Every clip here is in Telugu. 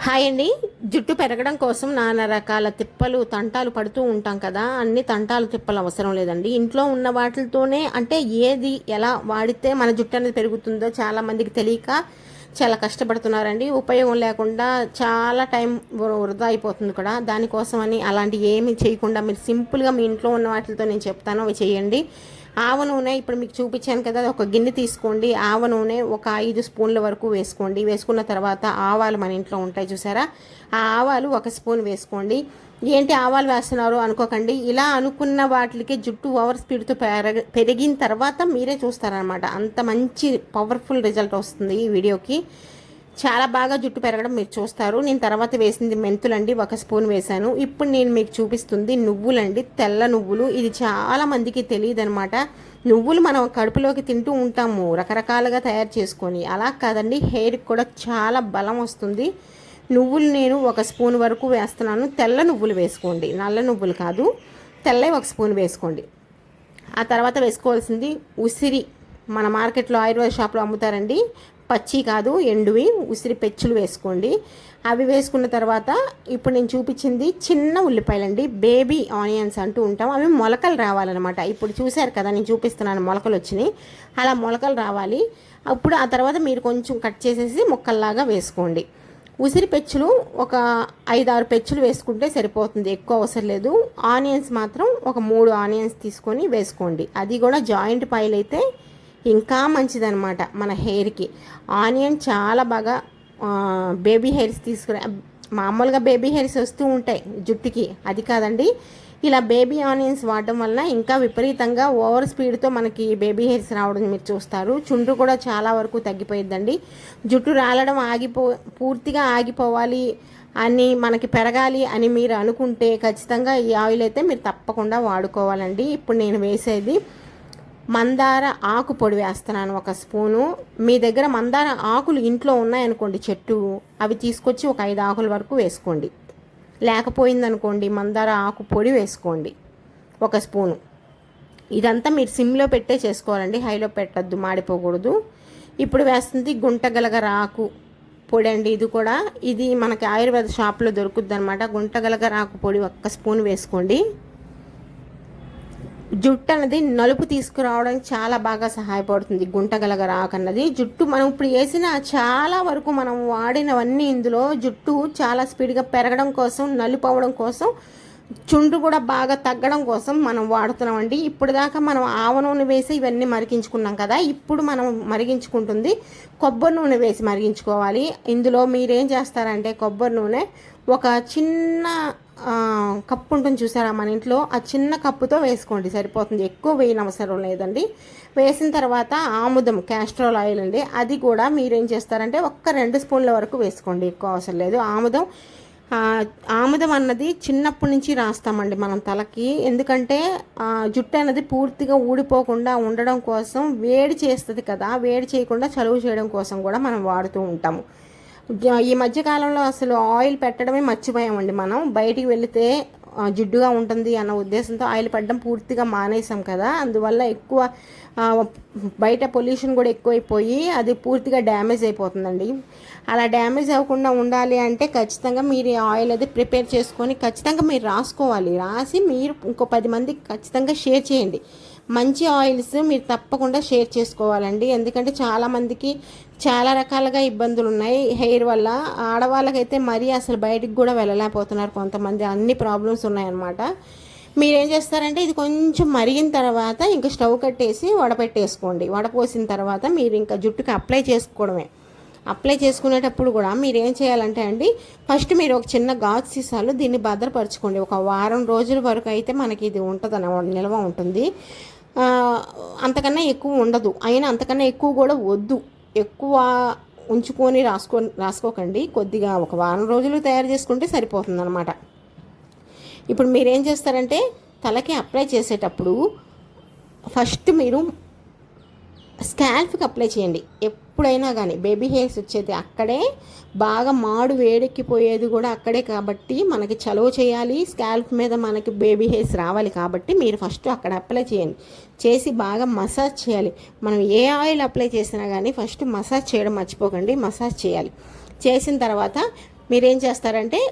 హాయ్ అండి. జుట్టు పెరగడం కోసం నానా రకాల తిప్పలు తంటాలు పడుతూ ఉంటాం కదా. అన్ని తంటాలు తిప్పలు అవసరం లేదండి. ఇంట్లో ఉన్న వాటితోనే అంటే ఏది ఎలా వాడితే మన జుట్టు అనేది పెరుగుతుందో చాలా మందికి తెలియక చాలా కష్టపడుతున్నారండి. ఉపయోగం లేకుండా చాలా టైం వృ- వృధా అయిపోతుంది కూడా. దానికోసమని అలాంటి ఏమి చేయకుండా మీరు సింపుల్గా మీ ఇంట్లో ఉన్న వాటితో నేను చెప్తాను. అవి చేయండి. ఆవ నూనె ఇప్పుడు మీకు చూపించాను కదా ఒక గిన్నె తీసుకోండి. ఆవ నూనె ఒక ఐదు స్పూన్ల వరకు వేసుకోండి. వేసుకున్న తర్వాత ఆవాలు మన ఇంట్లో ఉంటాయి చూసారా? ఆ ఆవాలు ఒక స్పూన్ వేసుకోండి. ఏంటి ఆవాలు వేస్తున్నారు అనుకోకండి. ఇలా అనుకున్న వాటికి జుట్టు ఓవర్ స్పీడ్తో పెరగ పెరిగిన తర్వాత మీరే చూస్తారనమాట అంత మంచి పవర్ఫుల్ రిజల్ట్ వస్తుంది ఈ వీడియోకి. చాలా బాగా జుట్టు పెరగడం మీరు చూస్తారు. నేను తర్వాత వేసింది మెంతులండి. ఒక స్పూన్ వేశాను. ఇప్పుడు నేను మీకు చూపిస్తుంది నువ్వులండి. తెల్ల నువ్వులు. ఇది చాలా మందికి తెలియదు అనమాట నువ్వులు మనం కడుపులోకి తింటూ ఉంటాము. రకరకాలుగా తయారు చేసుకొని. అలా కాదండి. హెయిర్కి కూడా చాలా బలం వస్తుంది. నువ్వులు నేను ఒక స్పూన్ వరకు వేస్తున్నాను. తెల్ల నువ్వులు వేసుకోండి. నల్ల నువ్వులు కాదు. తెల్లవి ఒక స్పూన్ వేసుకోండి. ఆ తర్వాత వేసుకోవాల్సింది ఉసిరి. మన మార్కెట్లో ఆయుర్వేద షాప్లో అమ్ముతారండి. పచ్చి కాదు ఎండువి ఉసిరి పెచ్చులు వేసుకోండి. అవి వేసుకున్న తర్వాత ఇప్పుడు నేను చూపించింది చిన్న ఉల్లిపాయలండి. బేబీ ఆనియన్స్ అంటూ ఉంటాం. అవి మొలకలు రావాలన్నమాట. ఇప్పుడు చూశారు కదా నేను చూపిస్తున్నాను మొలకలు వచ్చినాయి. అలా మొలకలు రావాలి. అప్పుడు ఆ తర్వాత మీరు కొంచెం కట్ చేసేసి ముక్కల్లాగా వేసుకోండి. ఉసిరి పెచ్చులు ఒక ఐదారు పెచ్చులు వేసుకుంటే సరిపోతుంది. ఎక్కువ అవసరం లేదు. ఆనియన్స్ మాత్రం ఒక మూడు ఆనియన్స్ తీసుకొని వేసుకోండి. అది కూడా జాయింట్ పాయలు అయితే ఇంకా మంచిదన్నమాట మన హెయిర్కి. ఆనియన్ చాలా బాగా బేబీ హెయిర్స్ తీసుకురా మామూలుగా బేబీ హెయిర్స్ వస్తూ ఉంటాయి జుట్టుకి అది కాదండి. ఇలా బేబీ ఆనియన్స్ వాడడం వలన ఇంకా విపరీతంగా ఓవర్ స్పీడ్తో మనకి బేబీ హెయిర్స్ రావడం మీరు చూస్తారు. చుండ్రు కూడా చాలా వరకు తగ్గిపోయిద్దండి. జుట్టు రాలడం ఆగిపో పూర్తిగా ఆగిపోవాలి అని మనకి పెరగాలి అని మీరు అనుకుంటే ఖచ్చితంగా ఈ ఆయిల్ అయితే మీరు తప్పకుండా వాడుకోవాలండి. ఇప్పుడు నేను వేసేది మందార ఆకు పొడి వేస్తున్నాను ఒక స్పూను. మీ దగ్గర మందార ఆకులు ఇంట్లో ఉన్నాయనుకోండి చెట్టు అవి తీసుకొచ్చి ఒక ఐదు ఆకుల వరకు వేసుకోండి. లేకపోయిందనుకోండి మందార ఆకు పొడి వేసుకోండి ఒక స్పూను. ఇదంతా మీరు సిమ్లో పెట్టే చేసుకోవాలండి హైలో పెట్టద్దు మాడిపోకూడదు. ఇప్పుడు వేస్తుంది గుంటగలగర ఆకు పొడి అండి ఇది కూడా. ఇది మనకి ఆయుర్వేద షాప్లో దొరుకుద్ది అనమాట గుంటగలగర ఆకు పొడి ఒక్క స్పూన్ వేసుకోండి. జుట్టు అనేది నలుపు తీసుకురావడానికి చాలా బాగా సహాయపడుతుంది. గుంటగలగ ఆకు అన్నది జుట్టు మనం ఇప్పుడు వేసిన చాలా వరకు మనం వాడినవన్నీ ఇందులో జుట్టు చాలా స్పీడ్గా పెరగడం కోసం నలుపు అవ్వడం కోసం చుండ్రు కూడా బాగా తగ్గడం కోసం మనం వాడుతున్నామండి. ఇప్పుడు దాకా మనం ఆవ నూనె వేసి ఇవన్నీ మరిగించుకున్నాం కదా ఇప్పుడు మనం మరిగించుకుంటుంది. కొబ్బరి నూనె వేసి మరిగించుకోవాలి. ఇందులో మీరేం చేస్తారంటే కొబ్బరి నూనె ఒక చిన్న కప్పు ఉంటుంది చూసారా మన ఇంట్లో? ఆ చిన్న కప్పుతో వేసుకోండి సరిపోతుంది. ఎక్కువ వేయని అవసరం లేదండి. వేసిన తర్వాత ఆముదం క్యాస్ట్రోల్ ఆయిల్ అండి. అది కూడా మీరేం చేస్తారంటే ఒక్క రెండు స్పూన్ల వరకు వేసుకోండి ఎక్కువ అవసరం లేదు. ఆముదం ఆముదం అన్నది చిన్నప్పటి నుంచి రాస్తామండి మనం తలకి. ఎందుకంటే జుట్టు అనేది పూర్తిగా ఊడిపోకుండా ఉండడం కోసం వేడి చేస్తుంది కదా వేడి చేయకుండా చలువ చేయడం కోసం కూడా మనం వాడుతూ ఉంటాము. ఈ మధ్య కాలంలో అసలు ఆయిల్ పెట్టడమే మర్చిపోయామండి మనం. బయటికి వెళితే జిడ్డుగా ఉంటుంది అన్న ఉద్దేశంతో ఆయిల్ పెట్టడం పూర్తిగా మానేసాం కదా. అందువల్ల ఎక్కువ బయట పొల్యూషన్ కూడా ఎక్కువైపోయి అది పూర్తిగా డ్యామేజ్ అయిపోతుందండి. అలా డ్యామేజ్ అవ్వకుండా ఉండాలి అంటే ఖచ్చితంగా మీరు ఆయిల్ అది ప్రిపేర్ చేసుకొని ఖచ్చితంగా మీరు రాసుకోవాలి. రాసి మీరు ఇంకో పది మందికి ఖచ్చితంగా షేర్ చేయండి. మంచి ఆయిల్స్ మీరు తప్పకుండా షేర్ చేసుకోవాలండి. ఎందుకంటే చాలామందికి చాలా రకాలుగా ఇబ్బందులు ఉన్నాయి హెయిర్ వల్ల. ఆడవాళ్ళకైతే మరీ అసలు బయటికి కూడా వెళ్ళలేకపోతున్నారు కొంతమంది. అన్ని ప్రాబ్లమ్స్ ఉన్నాయన్నమాట. మీరేం చేస్తారంటే ఇది కొంచెం మరిగిన తర్వాత ఇంకా స్టవ్ కట్టేసి వడపెట్టేసుకోండి. వడపోసిన తర్వాత మీరు ఇంకా జుట్టుకి అప్లై చేసుకోవడమే. అప్లై చేసుకునేటప్పుడు కూడా మీరు ఏం చేయాలంటే అండి ఫస్ట్ మీరు ఒక చిన్న గాజు సీసాలు దీన్ని భద్రపరచుకోండి. ఒక వారం రోజుల వరకు అయితే మనకి ఇది ఉంటుంది నిల్వ ఉంటుంది. అంతకన్నా ఎక్కువ ఉండదు. అయినా అంతకన్నా ఎక్కువ కూడా వద్దు. ఎక్కువ ఉంచుకొని రాసుకో రాసుకోకండి. కొద్దిగా ఒక వారం రోజులు తయారు చేసుకుంటే సరిపోతుంది అనమాట ఇప్పుడు మీరు ఏం చేస్తారంటే తలకి అప్లై చేసేటప్పుడు ఫస్ట్ మీరు స్కాల్ఫ్కి అప్లై చేయండి. ఎప్పుడైనా కానీ బేబీ హెయిర్స్ వచ్చేది అక్కడే బాగా మాడు వేడెక్కిపోయేది కూడా అక్కడే కాబట్టి మనకి చలువ చేయాలి స్కాల్ప్ మీద మనకి బేబీ హెయిర్స్ రావాలి కాబట్టి మీరు ఫస్ట్ అక్కడ అప్లై చేయండి. చేసి బాగా మసాజ్ చేయాలి. మనం ఏ ఆయిల్ అప్లై చేసినా కానీ ఫస్ట్ మసాజ్ చేయడం మర్చిపోకండి మసాజ్ చేయాలి. చేసిన తర్వాత మీరేం చేస్తారంటే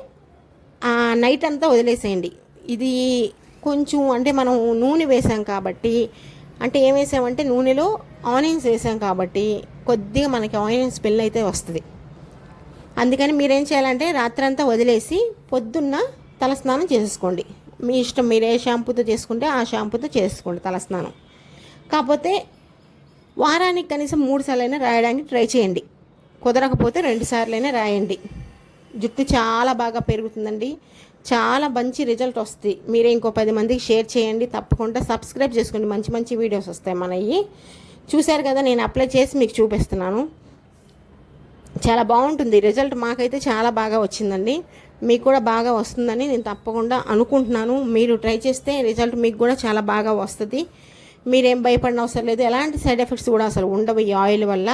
ఆ నైట్ అంతా వదిలేసేయండి. ఇది కొంచెం అంటే మనం నూనె వేసాం కాబట్టి అంటే ఏం వేసామంటే నూనెలో ఆనియన్స్ వేసాం కాబట్టి కొద్దిగా మనకి ఆనియన్ స్మెల్ అయితే వస్తుంది. అందుకని మీరేం చేయాలంటే రాత్రంతా వదిలేసి పొద్దున్న తలస్నానం చేసుకోండి మీ ఇష్టం మీరు ఏ షాంపూతో చేసుకుంటే ఆ షాంపూతో చేసుకోండి తలస్నానం కాకపోతే వారానికి కనీసం మూడు సార్లైనా రాయడానికి ట్రై చేయండి. కుదరకపోతే రెండు సార్లైనా రాయండి. జుట్టు చాలా బాగా పెరుగుతుందండి. చాలా మంచి రిజల్ట్ వస్తుంది మీరే ఇంకో పది మందికి షేర్ చేయండి. తప్పకుండా సబ్స్క్రైబ్ చేసుకోండి. మంచి మంచి వీడియోస్ వస్తాయి మనవి. చూశారు కదా నేను అప్లై చేసి మీకు చూపిస్తున్నాను. చాలా బాగుంటుంది. రిజల్ట్ మాకైతే చాలా బాగా వచ్చిందండి. మీకు కూడా బాగా వస్తుందని నేను తప్పకుండా అనుకుంటున్నాను. మీరు ట్రై చేస్తే రిజల్ట్ మీకు కూడా చాలా బాగా వస్తుంది. మీరేం భయపడిన అవసరం లేదు. ఎలాంటి సైడ్ ఎఫెక్ట్స్ కూడా అసలు ఉండవు ఈ ఆయిల్ వల్ల.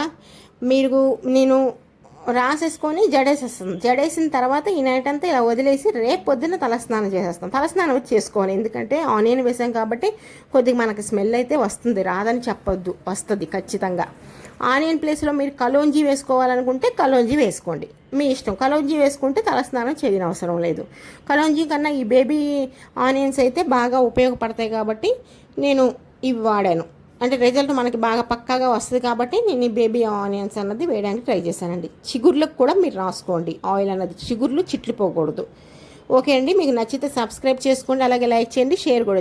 మీరు నేను రాసేసుకొని జడేసేస్తాం. జడేసిన తర్వాత ఈ నైట్ అంతా ఇలా వదిలేసి రేపు పొద్దున్న తలస్నానం చేసేస్తాం. తలస్నానం వచ్చి చేసుకోవాలి. ఎందుకంటే ఆనియన్ వేసాం కాబట్టి కొద్దిగా మనకి స్మెల్ అయితే వస్తుంది. రాదని చెప్పొద్దు. వస్తుంది ఖచ్చితంగా. ఆనియన్ ప్లేస్లో మీరు కలోంజీ వేసుకోవాలనుకుంటే కలోంజీ వేసుకోండి. మీ ఇష్టం. కలోంజీ వేసుకుంటే తలస్నానం చేయని అవసరం లేదు. కలోంజీ కన్నా ఈ బేబీ ఆనియన్స్ అయితే బాగా ఉపయోగపడతాయి కాబట్టి నేను ఇవి వాడాను. అంటే రిజల్ట్ మనకి బాగా పక్కాగా వస్తుంది కాబట్టి నేను ఈ బేబీ ఆనియన్స్ అన్నది వేయడానికి ట్రై చేశానండి. చిగుర్లకు కూడా మీరు రాసుకోండి. ఆయిల్ అన్నది చిగుర్లు చిట్లిపోకూడదు. ఓకే అండి మీకు నచ్చితే సబ్స్క్రైబ్ చేసుకోండి అలాగే లైక్ చేయండి షేర్ కూడా